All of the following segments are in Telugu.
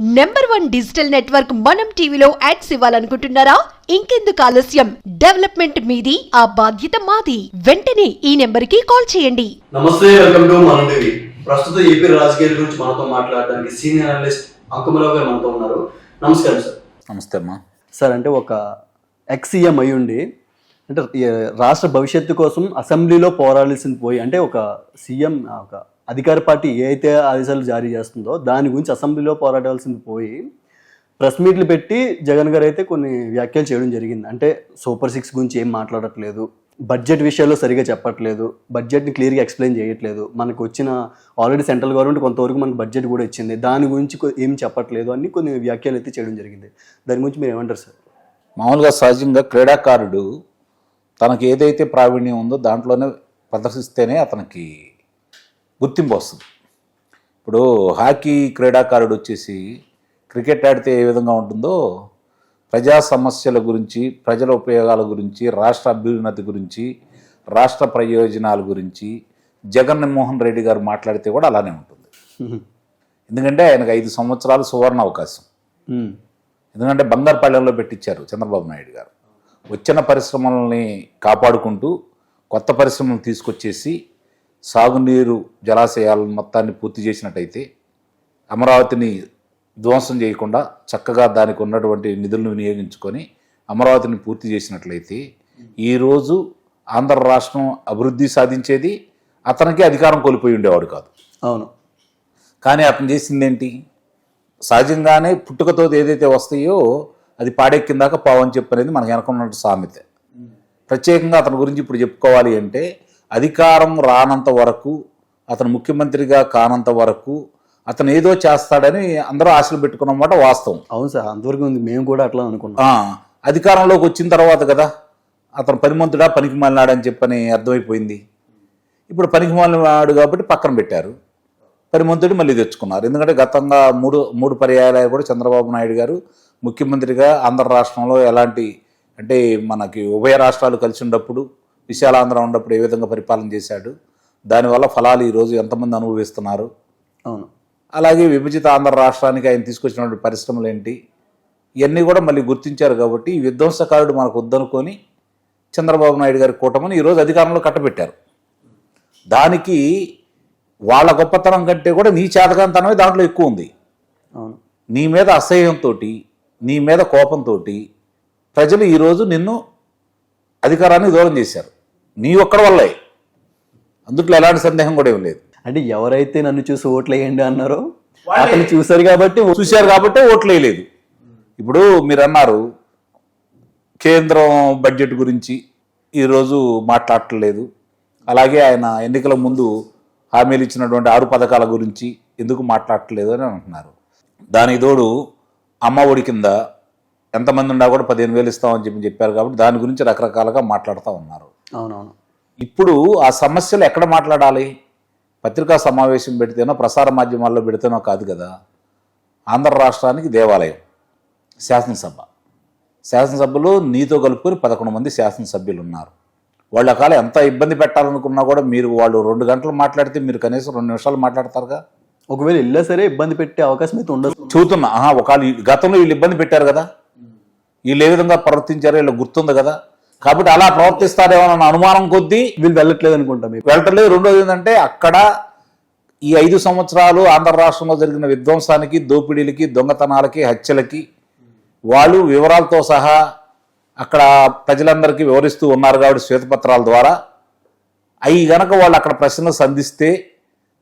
నెంబర్ వన్ డిజిటల్ నెట్వర్క్ మనం టీవీలో యాడ్స్ ఇవ్వాలనుకుంటున్నారా? ఇంకెందుకు ఆలస్యం? డెవలప్మెంట్ మీది ఆ బాధ్యత మాది. వెంటనే ఈ నెంబర్కి కాల్ చేయండి. నమస్తే వెల్కమ్ టు మన టీవీ ప్రస్తుతం ఏపీ రాజకీయాల గురించి మనతో మాట్లాడడానికి సీనియర్ అనలిస్ట్ అంకుమరావు గారు మనతో ఉన్నారు. నమస్కారం సార్. నమస్తే అమ్మా. సార్ అంటే ఒక ఎక్స్ సీఎం అయి ఉండి అంటే రాష్ట్ర భవిష్యత్తు కోసం అసెంబ్లీలో పోరాడాల్సింది పోయి అంటే ఒక సీఎం ఒక అధికార పార్టీ ఏ అయితే ఆదేశాలు జారీ చేస్తుందో దాని గురించి అసెంబ్లీలో పోరాడాల్సింది పోయి ప్రెస్ మీట్లు పెట్టి జగన్ గారు అయితే కొన్ని వ్యాఖ్యలు చేయడం జరిగింది. అంటే సూపర్ సిక్స్ గురించి ఏం మాట్లాడట్లేదు బడ్జెట్ విషయాల్లో సరిగా చెప్పట్లేదు బడ్జెట్ని క్లియర్గా ఎక్స్ప్లెయిన్ చేయట్లేదు. మనకు వచ్చిన ఆల్రెడీ సెంట్రల్ గవర్నమెంట్ కొంతవరకు మనకు బడ్జెట్ కూడా ఇచ్చింది. దాని గురించి ఏం చెప్పట్లేదు అని కొన్ని వ్యాఖ్యలు అయితే చేయడం జరిగింది. దాని గురించి మీరు ఏమంటారు సార్? మామూలుగా సహజంగా క్రీడాకారుడు తనకి ఏదైతే ప్రావీణ్యం ఉందో దాంట్లోనే ప్రదర్శిస్తేనే అతనికి గుర్తింపు వస్తుంది. ఇప్పుడు హాకీ క్రీడాకారుడు వచ్చేసి క్రికెట్ ఆడితే ఏ విధంగా ఉంటుందో ప్రజా సమస్యల గురించి ప్రజల ఉపయోగాల గురించి రాష్ట్ర అభ్యున్నతి గురించి రాష్ట్ర ప్రయోజనాల గురించి జగన్మోహన్ రెడ్డి గారు మాట్లాడితే కూడా అలానే ఉంటుంది. ఎందుకంటే ఆయనకు ఐదు సంవత్సరాలు సువర్ణ అవకాశం. ఎందుకంటే బంగారుపాళ్యంలో పెట్టించారు చంద్రబాబు నాయుడు గారు. వచ్చిన పరిశ్రమలని కాపాడుకుంటూ కొత్త పరిశ్రమలు తీసుకొచ్చేసి సాగునీరు జలాశయాలను మొత్తాన్ని పూర్తి చేసినట్టయితే అమరావతిని ధ్వంసం చేయకుండా చక్కగా దానికి ఉన్నటువంటి నిధులను వినియోగించుకొని అమరావతిని పూర్తి చేసినట్లయితే ఈరోజు ఆంధ్ర రాష్ట్రం అభివృద్ధి సాధించేది అతనికి అధికారం కోల్పోయి ఉండేవాడు కాదు. అవును. కానీ అతను చేసిందేంటి? సహజంగానే పుట్టుకతో ఏదైతే వస్తాయో అది పాడెక్కిందాక పావని చెప్పు అనేది మనకు వెనకున్నట్టు సామెత. ప్రత్యేకంగా అతని గురించి ఇప్పుడు చెప్పుకోవాలి అంటే అధికారం రానంత వరకు అతను ముఖ్యమంత్రిగా కానంత వరకు అతను ఏదో చేస్తాడని అందరూ ఆశలు పెట్టుకున్నమాట వాస్తవం. అవును సార్ అంతవరకు ఉంది. మేము కూడా అట్లా అనుకున్నాం. అధికారంలోకి వచ్చిన తర్వాత కదా అతను పనిమంతుడా పనికి మాలినాడని చెప్పని అర్థమైపోయింది. ఇప్పుడు పనికి మాలినాడు కాబట్టి పక్కన పెట్టారు. పనిమంతుడి మళ్ళీ తెచ్చుకున్నారు. ఎందుకంటే గతంగా మూడు మూడు పర్యాయాలు కూడా చంద్రబాబు నాయుడు గారు ముఖ్యమంత్రిగా ఆంధ్ర రాష్ట్రంలో ఎలాంటి అంటే మనకి ఉభయ రాష్ట్రాలు కలిసి ఉన్నప్పుడు విశాలాంధ్ర ఉన్నప్పుడు ఏ విధంగా పరిపాలన చేశాడు? దానివల్ల ఫలాలు ఈరోజు ఎంతమంది అనుభవిస్తున్నారు? అవును. అలాగే విభజిత ఆంధ్ర రాష్ట్రానికి ఆయన తీసుకొచ్చినటువంటి పరిశ్రమలు ఏంటి? ఇవన్నీ కూడా మళ్ళీ గుర్తించారు కాబట్టి ఈ విధ్వంసకారుడు మనకు వద్దనుకొని చంద్రబాబు నాయుడు గారి కూటమిని ఈరోజు అధికారంలో కట్టబెట్టారు. దానికి వాళ్ళ గొప్పతనం కంటే కూడా నీ చేతకంతనమే దాంట్లో ఎక్కువ ఉంది. అవును. నీ మీద అసహ్యంతో నీ మీద కోపంతో ప్రజలు ఈరోజు నిన్ను అధికారాన్ని దూరం చేశారు. నీ ఒక్కడి వల్లే. అందుట్లో ఎలాంటి సందేహం కూడా ఏం లేదు. అంటే ఎవరైతే నన్ను చూసి ఓట్లు వేయండి అన్నారో అతను చూశారు కాబట్టి చూశారు కాబట్టి ఓట్లు వేయలేదు ఇప్పుడు మీరు అన్నారు కేంద్రం బడ్జెట్ గురించి ఈరోజు మాట్లాడట్లేదు. అలాగే ఆయన ఎన్నికల ముందు హామీలు ఇచ్చినటువంటి ఆరు పథకాల గురించి ఎందుకు మాట్లాడట్లేదు అని అంటున్నారు. దానికి తోడు అమ్మ ఒడి కింద ఎంతమంది ఉన్నా కూడా పదిహేను వేలు ఇస్తామని చెప్పి చెప్పారు కాబట్టి దాని గురించి రకరకాలుగా మాట్లాడుతూ ఉన్నారు. అవునవును. ఇప్పుడు ఆ సమస్యలు ఎక్కడ మాట్లాడాలి? పత్రికా సమావేశం పెడితేనో ప్రసార మాధ్యమాల్లో పెడితేనో కాదు కదా. ఆంధ్ర రాష్ట్రానికి దేవాలయం శాసనసభ. శాసనసభలో నీతో కలుపుకొని పదకొండు మంది శాసనసభ్యులు ఉన్నారు వాళ్ళ కాల ఎంత ఇబ్బంది పెట్టాలనుకున్నా కూడా మీరు వాళ్ళు రెండు గంటలు మాట్లాడితే మీరు కనీసం రెండు నిమిషాలు మాట్లాడతారుగా? ఒకవేళ వెళ్ళా సరే ఇబ్బంది పెట్టే అవకాశం అయితే ఉండదు. చూతున్నా ఆహా ఒకవేళ గతంలో వీళ్ళు ఇబ్బంది పెట్టారు కదా? వీళ్ళు ఏ విధంగా ప్రవర్తించారో వీళ్ళు గుర్తుంది కదా? కాబట్టి అలా ప్రవర్తిస్తారేమో అన్న అనుమానం కొద్దీ వీళ్ళు వెళ్ళట్లేదు అనుకుంటాం మీకు. వెళ్ళట్లేదు. రెండోది ఏంటంటే అక్కడ ఈ ఐదు సంవత్సరాలు ఆంధ్ర రాష్ట్రంలో జరిగిన విధ్వంసానికి దోపిడీలకి దొంగతనాలకి హత్యలకి వాళ్ళు వివరాలతో సహా అక్కడ ప్రజలందరికీ వివరిస్తూ ఉన్నారు కాబట్టి శ్వేతపత్రాల ద్వారా. అవి గనక వాళ్ళు అక్కడ ప్రశ్నలు సంధిస్తే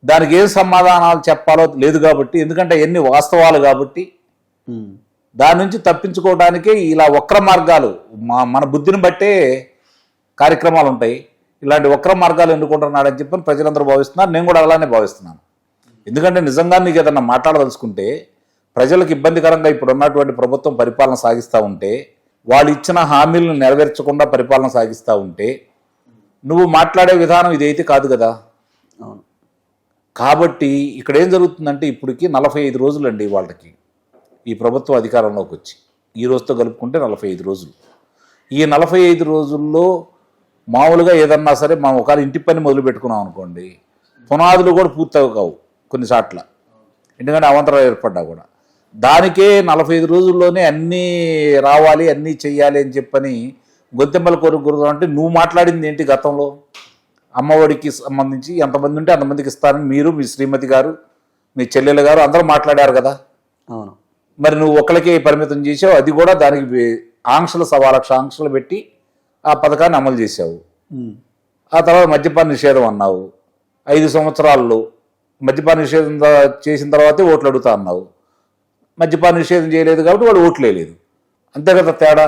దానికి ఏం సమాధానాలు చెప్పాలో లేదు కాబట్టి ఎందుకంటే ఎన్ని వాస్తవాలు కాబట్టి దాని నుంచి తప్పించుకోవడానికి ఇలా వక్ర మార్గాలు మా మన బుద్ధిని బట్టే కార్యక్రమాలు ఉంటాయి. ఇలాంటి వక్ర మార్గాలు ఎన్నుకుంటున్నాడని చెప్పి ప్రజలందరూ భావిస్తున్నారు. నేను కూడా అలానే భావిస్తున్నాను. ఎందుకంటే నిజంగా నీకు ఏదన్నా మాట్లాడదలుచుకుంటే ప్రజలకు ఇబ్బందికరంగా ఇప్పుడు ఉన్నటువంటి ప్రభుత్వం పరిపాలన సాగిస్తూ ఉంటే వాళ్ళు ఇచ్చిన హామీలను నెరవేర్చకుండా పరిపాలన సాగిస్తూ ఉంటే నువ్వు మాట్లాడే విధానం ఇదైతే కాదు కదా? కాబట్టి ఇక్కడ ఏం జరుగుతుందంటే ఇప్పటికి నలభై ఐదు రోజులండి వాళ్ళకి ఈ ప్రభుత్వం అధికారంలోకి వచ్చి. ఈ రోజుతో కలుపుకుంటే నలభై ఐదు రోజులు. ఈ నలభై ఐదు రోజుల్లో మామూలుగా ఏదన్నా సరే మనం ఒకవేళ ఇంటి పని మొదలు పెట్టుకున్నాం అనుకోండి పునాదులు కూడా పూర్తవి కావు కొన్నిసార్లు ఎందుకంటే అవంతరాలు ఏర్పడ్డా కూడా. దానికే నలభై ఐదు రోజుల్లోనే అన్నీ రావాలి అన్నీ చెయ్యాలి అని చెప్పని గొంతెమ్మల కోరుకున్నాం అంటే నువ్వు మాట్లాడింది ఏంటి గతంలో? అమ్మఒడికి సంబంధించి ఎంతమంది ఉంటే అంతమందికి ఇస్తారని మీరు మీ శ్రీమతి గారు మీ చెల్లెలు గారు అందరూ మాట్లాడారు కదా? అవును. మరి నువ్వు ఒక్కరికే పరిమితం చేసావు అది కూడా దానికి ఆంక్షలు సవా లక్ష ఆంక్షలు పెట్టి ఆ పథకాన్ని అమలు చేసావు. ఆ తర్వాత మద్యపాన నిషేధం అన్నావు. ఐదు సంవత్సరాల్లో మద్యపాన నిషేధం చేసిన తర్వాతే ఓట్లు అడుగుతా అన్నావు. మద్యపాన నిషేధం చేయలేదు కాబట్టి వాడు ఓట్లు వేయలేదు. అంతే కదా తేడా?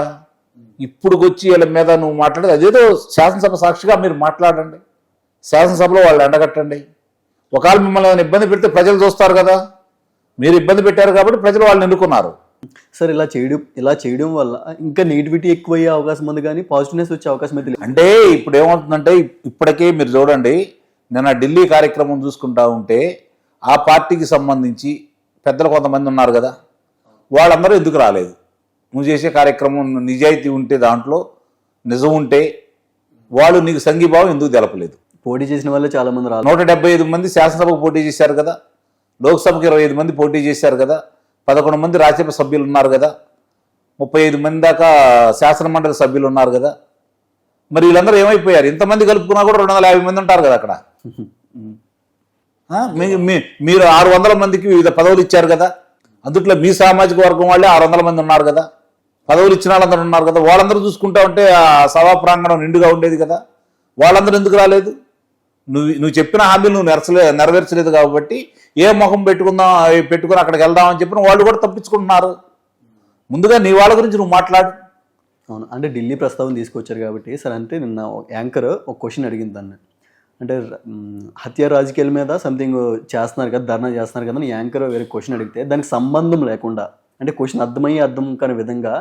ఇప్పుడు వచ్చి వీళ్ళ మీద నువ్వు మాట్లాడేది అదేదో శాసనసభ సాక్షిగా మీరు మాట్లాడండి. శాసనసభలో వాళ్ళు ఎండగట్టండి. ఒకవేళ మిమ్మల్ని ఇబ్బంది పెడితే ప్రజలు చూస్తారు కదా. మీరు ఇబ్బంది పెట్టారు కాబట్టి ప్రజలు వాళ్ళని ఎన్నుకున్నారు. సార్ ఇలా చేయడం ఇలా చేయడం వల్ల ఇంకా నెగిటివిటీ ఎక్కువయ్యే అవకాశం ఉంది కానీ పాజిటివ్నెస్ వచ్చే అవకాశం అయితే అంటే ఇప్పుడు ఏమవుతుందంటే ఇప్పటికే మీరు చూడండి నిన్న ఢిల్లీ కార్యక్రమం చూసుకుంటా ఉంటే ఆ పార్టీకి సంబంధించి పెద్దలు కొంతమంది ఉన్నారు కదా వాళ్ళందరూ ఎందుకు రాలేదు? నువ్వు చేసే కార్యక్రమం నిజాయితీ ఉంటే దాంట్లో నిజం ఉంటే వాళ్ళు నీకు సంఘీభావం ఎందుకు తెలపలేదు? పోటీ చేసిన వాళ్ళే చాలా మంది రాలేదు. నూట డెబ్బై ఐదు మంది శాసనసభకు పోటీ చేశారు కదా లోక్సభకు ఇరవై ఐదు మంది పోటీ చేశారు కదా పదకొండు మంది రాజ్యసభ సభ్యులు ఉన్నారు కదా ముప్పై ఐదు మంది దాకా శాసన మండలి సభ్యులు ఉన్నారు కదా. మరి వీళ్ళందరూ ఏమైపోయారు? ఇంతమంది కలుపుకున్నా కూడా రెండు వందల యాభై మంది ఉంటారు కదా అక్కడ. మీ- మీ- మీరు ఆరు వందల మందికి వివిధ పదవులు ఇచ్చారు కదా. అందుట్లో మీ సామాజిక వర్గం వాళ్ళే ఆరు వందల మంది ఉన్నారు కదా. పదవులు ఇచ్చిన వాళ్ళందరూ ఉన్నారు కదా. వాళ్ళందరూ చూసుకుంటా ఉంటే ఆ సభా ప్రాంగణం నిండుగా ఉండేది కదా. వాళ్ళందరూ ఎందుకు రాలేదు? నువ్వు నువ్వు చెప్పిన హామీలు నువ్వు నెరచలే నెరవేర్చలేదు కాబట్టి ఏ ముఖం పెట్టుకుందాం అవి పెట్టుకుని అక్కడికి వెళ్దాం అని చెప్పిన వాళ్ళు కూడా తప్పించుకుంటున్నారు. ముందుగా నీ వాళ్ళ గురించి నువ్వు మాట్లాడు. అవును. అంటే ఢిల్లీ ప్రస్తావన తీసుకొచ్చారు కాబట్టి సార్ అంటే నిన్న యాంకర్ ఒక క్వశ్చన్ అడిగింది దాన్ని. అంటే హత్య రాజకీయాల మీద సంథింగ్ చేస్తున్నారు కదా ధర్నా చేస్తున్నారు కదా అని యాంకర్ వేరే క్వశ్చన్ అడిగితే దానికి సంబంధం లేకుండా అంటే క్వశ్చన్ అర్థమయ్యే అర్థం కాని విధంగా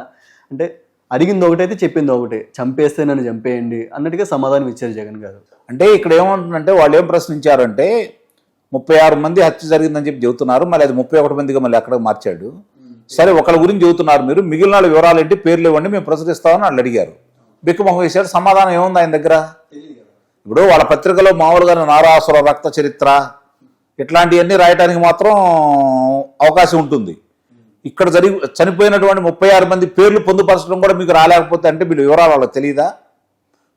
అంటే అడిగింది ఒకటైతే చెప్పింది ఒకటే చంపేస్తే నన్ను చంపేయండి అన్నట్టుగా సమాధానం ఇచ్చారు జగన్ గారు. అంటే ఇక్కడ ఏమంటుందంటే వాళ్ళు ఏం ప్రశ్నించారంటే ముప్పై ఆరు మంది హత్య జరిగిందని చెప్పి చెబుతున్నారు మళ్ళీ అది ముప్పై ఒకటి మందిగా మళ్ళీ అక్కడ మార్చాడు. సరే ఒకళ్ళ గురించి చెబుతున్నారు మీరు మిగిలిన వాళ్ళ వివరాలు ఏంటి పేర్లు ఇవ్వండి మేము ప్రచురిస్తామని వాళ్ళు అడిగారు. బిక్కుమొహం వేశారు సమాధానం ఏముంది ఆయన దగ్గర? ఇప్పుడు వాళ్ళ పత్రికలో మామూలుగా నారాసుర రక్త చరిత్ర ఇట్లాంటివన్నీ రాయటానికి మాత్రం అవకాశం ఉంటుంది. ఇక్కడ జరిగి చనిపోయినటువంటి ముప్పై ఆరు మంది పేర్లు పొందుపరచడం కూడా మీకు రాలేకపోతే అంటే మీరు వివరాలు వాళ్ళకి తెలియదా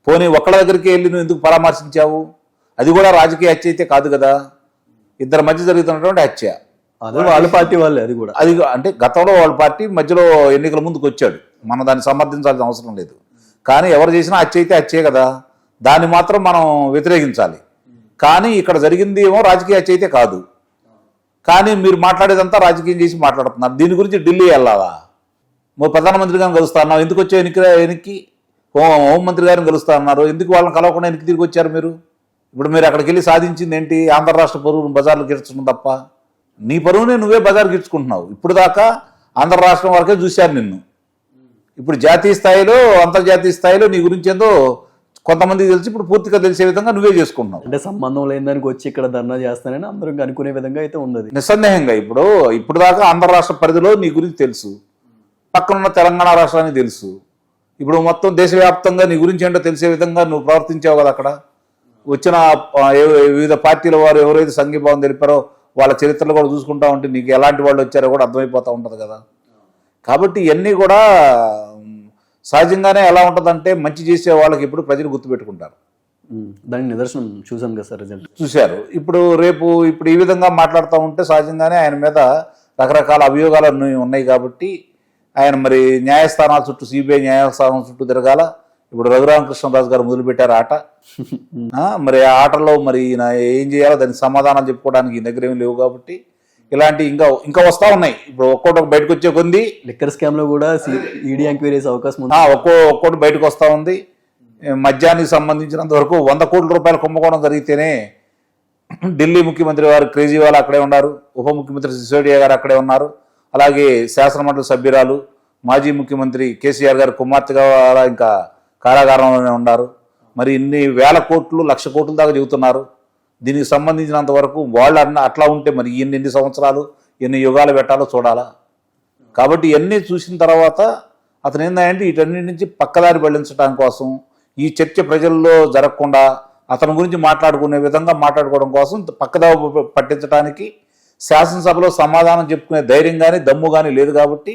పోనీ ఒక్కళ్ళ దగ్గరికి వెళ్ళి నువ్వు ఎందుకు పరామర్శించావు? అది కూడా రాజకీయ హత్య అయితే కాదు కదా? ఇద్దరి మధ్య జరుగుతున్నటువంటి హత్య. అదే వాళ్ళ పార్టీ వాళ్ళే అది కూడా. అది అంటే గతంలో వాళ్ళ పార్టీ మధ్యలో ఎన్నికల ముందుకు వచ్చాడు. మనం దాన్ని సమర్థించాల్సిన అవసరం లేదు. కానీ ఎవరు చేసినా హత్య అయితే హత్యే కదా. దాన్ని మాత్రం మనం వ్యతిరేకించాలి. కానీ ఇక్కడ జరిగింది ఏమో రాజకీయ హత్య అయితే కాదు. కానీ మీరు మాట్లాడేదంతా రాజకీయం చేసి మాట్లాడుతున్నారు. దీని గురించి ఢిల్లీ వెళ్ళాలా? నువ్వు ప్రధానమంత్రి గారిని కలుస్తా అన్నావు. ఎందుకు వచ్చావు ఎన్నిక ఎన్నికి హోం హోంమంత్రి గారిని కలుస్తా అన్నారు. ఎందుకు వాళ్ళని కలవకుండా ఎన్నికి తిరిగి వచ్చారు మీరు? ఇప్పుడు మీరు అక్కడికి వెళ్ళి సాధించింది ఏంటి? ఆంధ్ర రాష్ట్ర పరువును బజార్లు గెలుచుకున్నాం తప్ప. నీ పరువునే నువ్వే బజార్ గెలుచుకుంటున్నావు. ఇప్పుడు దాకా ఆంధ్ర రాష్ట్రం వరకే చూశారు నిన్ను. ఇప్పుడు జాతీయ స్థాయిలో అంతర్జాతీయ స్థాయిలో నీ గురించి ఏందో కొంతమందికి తెలిసి ఇప్పుడు పూర్తిగా తెలిసే విధంగా నువ్వే చేసుకుంటున్నావు. అంటే సంబంధం లేని దానికి వచ్చి ఇక్కడ ధర్నా చేస్తానని అందరూ అనుకునే విధంగా అయితే ఉంది అది. నిస్సందేహంగా ఇప్పుడు ఇప్పుడు దాకా ఆంధ్ర రాష్ట్ర పరిధిలో నీ గురించి తెలుసు. పక్కనున్న తెలంగాణ రాష్ట్రానికి తెలుసు. ఇప్పుడు మొత్తం దేశవ్యాప్తంగా నీ గురించి ఏంటో తెలిసే విధంగా నువ్వు ప్రవర్తించావు కదా అక్కడ. వచ్చిన వివిధ పార్టీల వారు ఎవరైతే సంఘీభావం తెలిపారో వాళ్ళ చరిత్రలు కూడా చూసుకుంటా ఉంటే నీకు ఎలాంటి వాళ్ళు వచ్చారో కూడా అర్థమైపోతూ ఉంటుంది కదా. కాబట్టి ఇవన్నీ కూడా సహజంగానే ఎలా ఉంటుందంటే మంచి చేసే వాళ్ళకి ఇప్పుడు ప్రజలు గుర్తుపెట్టుకుంటారు. దానికి నిదర్శనం చూసాం కదా సార్ రిజల్ట్. చూశారు. ఇప్పుడు రేపు ఇప్పుడు ఈ విధంగా మాట్లాడుతూ ఉంటే సహజంగానే ఆయన మీద రకరకాల అభియోగాలు ఉన్నాయి కాబట్టి ఆయన మరి న్యాయస్థానాల చుట్టూ సిబిఐ న్యాయస్థానం చుట్టూ తిరగాల. ఇప్పుడు రఘురామకృష్ణరాజు గారు మొదలుపెట్టారు ఆట. మరి ఆ ఆటలో మరి ఈయన ఏం చేయాలో దానికి సమాధానాలు చెప్పుకోవడానికి దగ్గర ఏమి లేవు కాబట్టి ఇలాంటి ఇంకా ఇంకా వస్తూ ఉన్నాయి. ఇప్పుడు ఒక్కొక్కటి బయటకు వచ్చే కొంది లిక్కర్ స్కామ్లో కూడా ఈడీ ఎంక్వైరీ చేసే అవకాశం ఉంది. ఒక్కో ఒక్కోటి బయటకు వస్తూ ఉంది. మద్యానికి సంబంధించినంత వరకు వంద కోట్ల రూపాయలు కుంభకోణం జరిగితేనే ఢిల్లీ ముఖ్యమంత్రి వారు కేజ్రీవాల్ అక్కడే ఉన్నారు. ఉప ముఖ్యమంత్రి సిసోడియా గారు అక్కడే ఉన్నారు. అలాగే శాసనమండలి సభ్యురాలు మాజీ ముఖ్యమంత్రి కేసీఆర్ గారు కుమార్తెగా ఇంకా కారాగారంలోనే ఉన్నారు. మరి ఇన్ని వేల కోట్లు లక్ష కోట్ల దాకా చెబుతున్నారు దీనికి సంబంధించినంత వరకు వాళ్ళు అన్న అట్లా ఉంటే మరి ఎన్ని ఎన్ని సంవత్సరాలు ఎన్ని యుగాలు పెట్టాలో చూడాలా? కాబట్టి ఇవన్నీ చూసిన తర్వాత అతను ఏంటంటే వీటన్నిటి నుంచి పక్కదారి వెళ్ళించడం కోసం ఈ చర్చ ప్రజల్లో జరగకుండా అతని గురించి మాట్లాడుకునే విధంగా మాట్లాడుకోవడం కోసం పక్కదావ పట్టించడానికి శాసనసభలో సమాధానం చెప్పుకునే ధైర్యం కానీ దమ్ము కానీ లేదు కాబట్టి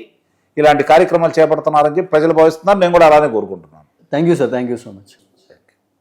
ఇలాంటి కార్యక్రమాలు చేపడుతున్నారని చెప్పి ప్రజలు భావిస్తున్నారు. నేను కూడా అలానే కోరుకుంటున్నాను. Thank you sir thank you so much